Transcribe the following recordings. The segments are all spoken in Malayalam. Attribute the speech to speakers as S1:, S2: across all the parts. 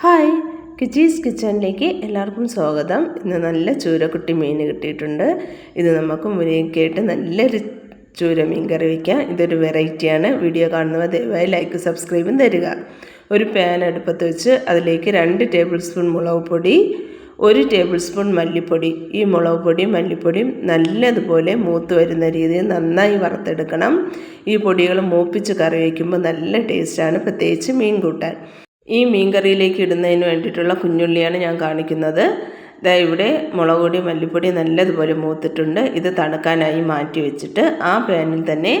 S1: ഹായ് കിച്ചീസ് കിച്ചണിലേക്ക് എല്ലാവർക്കും സ്വാഗതം. ഇന്ന് നല്ല ചൂരക്കുട്ടി മീൻ കിട്ടിയിട്ടുണ്ട്. ഇത് നമുക്ക് മുരിങ്ങയ്ക്കായിട്ട് നല്ലൊരു ചൂര മീൻ കറി വയ്ക്കാം ഇതൊരു വെറൈറ്റിയാണ്. വീഡിയോ കാണുന്നവർ ദയവായി ലൈക്ക് സബ്സ്ക്രൈബും തരിക. ഒരു പാൻ അടുപ്പത്ത് വെച്ച് അതിലേക്ക് രണ്ട് ടേബിൾ സ്പൂൺ മുളക് പൊടി ഒരു ടേബിൾ സ്പൂൺ മല്ലിപ്പൊടി. ഈ മുളക് പൊടിയും മല്ലിപ്പൊടിയും നല്ലതുപോലെ മൂത്ത് വരുന്ന രീതിയിൽ നന്നായി വറുത്തെടുക്കണം. ഈ പൊടികൾ മൂപ്പിച്ച് കറി വയ്ക്കുമ്പോൾ നല്ല ടേസ്റ്റാണ് പ്രത്യേകിച്ച് മീൻ കൂട്ടാൻ. ഈ മീൻ കറിയിലേക്ക് ഇടുന്നതിന് വേണ്ടിയിട്ടുള്ള കുഞ്ഞുള്ളിയാണ് ഞാൻ കാണിക്കുന്നത്. ഇതാ ഇവിടെ മുളക് പൊടി മല്ലിപ്പൊടി നല്ലതുപോലെ മൂത്തിട്ടുണ്ട്. ഇത് തണുക്കാനായി മാറ്റി വെച്ചിട്ട് ആ പാനിൽ തന്നെ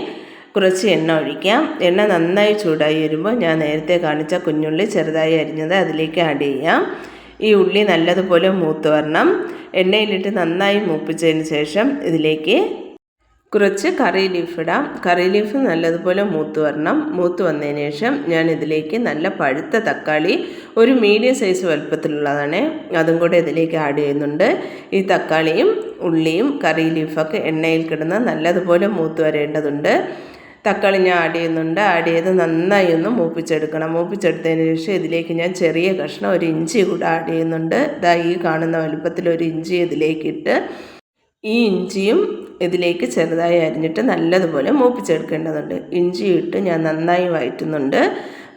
S1: കുറച്ച് എണ്ണ ഒഴിക്കാം. എണ്ണ നന്നായി ചൂടായി വരുമ്പോൾ ഞാൻ നേരത്തെ കാണിച്ച കുഞ്ഞുള്ളി ചെറുതായി അരിഞ്ഞത് അതിലേക്ക് ആഡ് ചെയ്യാം. ഈ ഉള്ളി നല്ലതുപോലെ മൂത്ത് വരണം. എണ്ണയിലിട്ട് നന്നായി മൂപ്പിച്ചതിന് ശേഷം ഇതിലേക്ക് കുറച്ച് കറി ലീഫ് ഇടാം. കറി ലീഫ് നല്ലതുപോലെ മൂത്ത് വരണം. മൂത്ത് വന്നതിന് ശേഷം ഞാൻ ഇതിലേക്ക് നല്ല പഴുത്ത തക്കാളി ഒരു മീഡിയം സൈസ് വലുപ്പത്തിലുള്ളതാണ് അതും കൂടെ ഇതിലേക്ക് ആഡ് ചെയ്യുന്നുണ്ട്. ഈ തക്കാളിയും ഉള്ളിയും കറി ലീഫൊക്കെ എണ്ണയിൽ കിടന്ന് നല്ലതുപോലെ മൂത്ത് വരേണ്ടതുണ്ട്. തക്കാളി ഞാൻ ആഡ് ചെയ്യുന്നുണ്ട്. ആഡ് ചെയ്ത് നന്നായി ഒന്ന് മൂപ്പിച്ചെടുക്കണം. മൂപ്പിച്ചെടുത്തതിന് ശേഷം ഇതിലേക്ക് ഞാൻ ചെറിയ കഷ്ണം ഒരു ഇഞ്ചി കൂടെ ആഡ് ചെയ്യുന്നുണ്ട്. ഇതാ ഈ കാണുന്ന വലുപ്പത്തിൽ ഒരു ഇഞ്ചി ഇതിലേക്കിട്ട് ഈ ഇഞ്ചിയും ഇതിലേക്ക് ചെറുതായി അരിഞ്ഞിട്ട് നല്ലതുപോലെ മൂപ്പിച്ചെടുക്കേണ്ടതുണ്ട്. ഇഞ്ചി ഇട്ട് ഞാൻ നന്നായി വയറ്റുന്നുണ്ട്.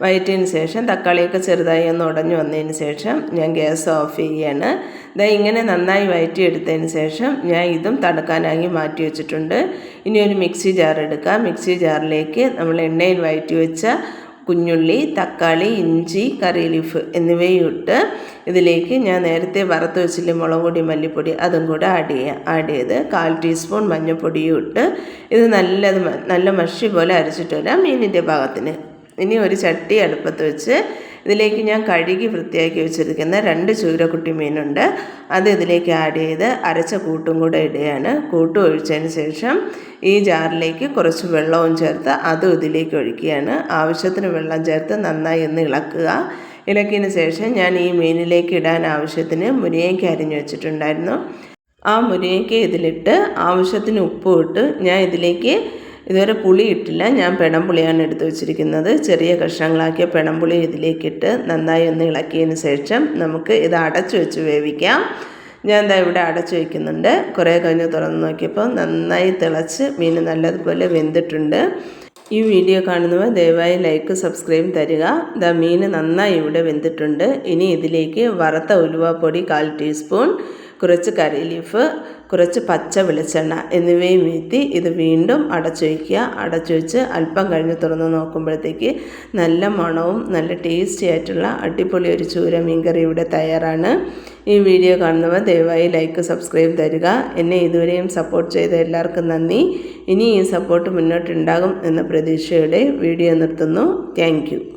S1: വയറ്റിയതിന് ശേഷം തക്കാളിയൊക്കെ ചെറുതായി ഒന്ന് ഉടഞ്ഞു വന്നതിന് ശേഷം ഞാൻ ഗ്യാസ് ഓഫ് ചെയ്യുകയാണ് ഇതാ ഇങ്ങനെ നന്നായി വയറ്റിയെടുത്തതിന് ശേഷം ഞാൻ ഇതും തടുക്കാനായി മാറ്റി വെച്ചിട്ടുണ്ട്. ഇനി ഒരു മിക്സി ജാർ എടുക്കാം. മിക്സി ജാറിലേക്ക് നമ്മൾ എണ്ണയിൽ വയറ്റി വെച്ച കുഞ്ഞുള്ളി തക്കാളി ഇഞ്ചി കറി ലീഫ് എന്നിവയും ഇട്ട് ഇതിലേക്ക് ഞാൻ നേരത്തെ വറുത്ത് വെച്ചിട്ട് മുളക് പൊടി മല്ലിപ്പൊടി അതും കൂടെ ആഡ് ചെയ്യാം. ആഡ് ചെയ്ത് കാൽ ടീസ്പൂൺ മഞ്ഞൾപ്പൊടിയും ഇട്ട് ഇത് നല്ലത് നല്ല മഷി പോലെ അരച്ചിട്ട് വരാം മീനിന്റെ ഭാഗത്തിന്. ഇനി ഒരു ചട്ടി അടുപ്പത്ത് വെച്ച് ഇതിലേക്ക് ഞാൻ കഴുകി വൃത്തിയാക്കി വെച്ചിരിക്കുന്ന രണ്ട് ചൂരക്കുട്ടി മീനുണ്ട്. അത് ഇതിലേക്ക് ആഡ് ചെയ്ത് അരച്ച കൂട്ടും കൂടെ ഇടുകയാണ്. കൂട്ടും ഒഴിച്ചതിന് ശേഷം ഈ ജാറിലേക്ക് കുറച്ച് വെള്ളവും ചേർത്ത് അതും ഇതിലേക്ക് ഒഴിക്കുകയാണ്. ആവശ്യത്തിന് വെള്ളം ചേർത്ത് നന്നായി ഒന്ന് ഇളക്കുക. ഇളക്കിയതിന് ശേഷം ഞാൻ ഈ മീനിലേക്ക് ഇടാൻ ആവശ്യത്തിന് മുരിങ്ങയ്ക്ക് അരിഞ്ഞു വെച്ചിട്ടുണ്ടായിരുന്നു. ആ മുരിങ്ങയ്ക്ക് ഇതിലിട്ട് ആവശ്യത്തിന് ഉപ്പും ഇട്ട് ഞാൻ ഇതിലേക്ക് ഇതുവരെ പുളി ഇട്ടില്ല. ഞാൻ പെണംപുളിയാണ് എടുത്തു വെച്ചിരിക്കുന്നത്. ചെറിയ കഷ്ണങ്ങളാക്കിയ പെണംപുളി ഇതിലേക്കിട്ട് നന്നായി ഒന്ന് ഇളക്കിയതിന് ശേഷം നമുക്ക് ഇത് അടച്ചു വെച്ച് വേവിക്കാം. ഞാൻ എന്താ ഇവിടെ അടച്ചു വയ്ക്കുന്നുണ്ട് കുറേ കഴിഞ്ഞ് തുറന്ന് നോക്കിയപ്പോൾ നന്നായി തിളച്ച് മീൻ നല്ലതുപോലെ വെന്തിട്ടുണ്ട്. ഈ വീഡിയോ കാണുന്നവർ ദയവായി ലൈക്ക് സബ്സ്ക്രൈബ് തരിക. ദ മീൻ നന്നായി ഇവിടെ വെന്തിട്ടുണ്ട്. ഇനി ഇതിലേക്ക് വറുത്ത ഉലുവാപ്പൊടി കാൽ ടീസ്പൂൺ കുറച്ച് കരിലീഫ് കുറച്ച് പച്ച വെളിച്ചെണ്ണ എന്നിവയും വീഴ്ത്തി ഇത് വീണ്ടും അടച്ചു വയ്ക്കുക അടച്ചു വെച്ച് അല്പം കഴിഞ്ഞ് തുറന്ന് നോക്കുമ്പോഴത്തേക്ക് നല്ല മണവും നല്ല ടേസ്റ്റി ആയിട്ടുള്ള അടിപൊളി ഒരു ചൂര മീൻകറി ഇവിടെ തയ്യാറാണ്. ഈ വീഡിയോ കാണുന്നവർ ദയവായി ലൈക്ക് സബ്സ്ക്രൈബ് തരിക. എന്നെ ഇതുവരെയും സപ്പോർട്ട് ചെയ്ത എല്ലാവർക്കും നന്ദി. ഇനി ഈ സപ്പോർട്ട് മുന്നോട്ടുണ്ടാകും എന്ന പ്രതീക്ഷയോടെ വീഡിയോ നിർത്തുന്നു. താങ്ക്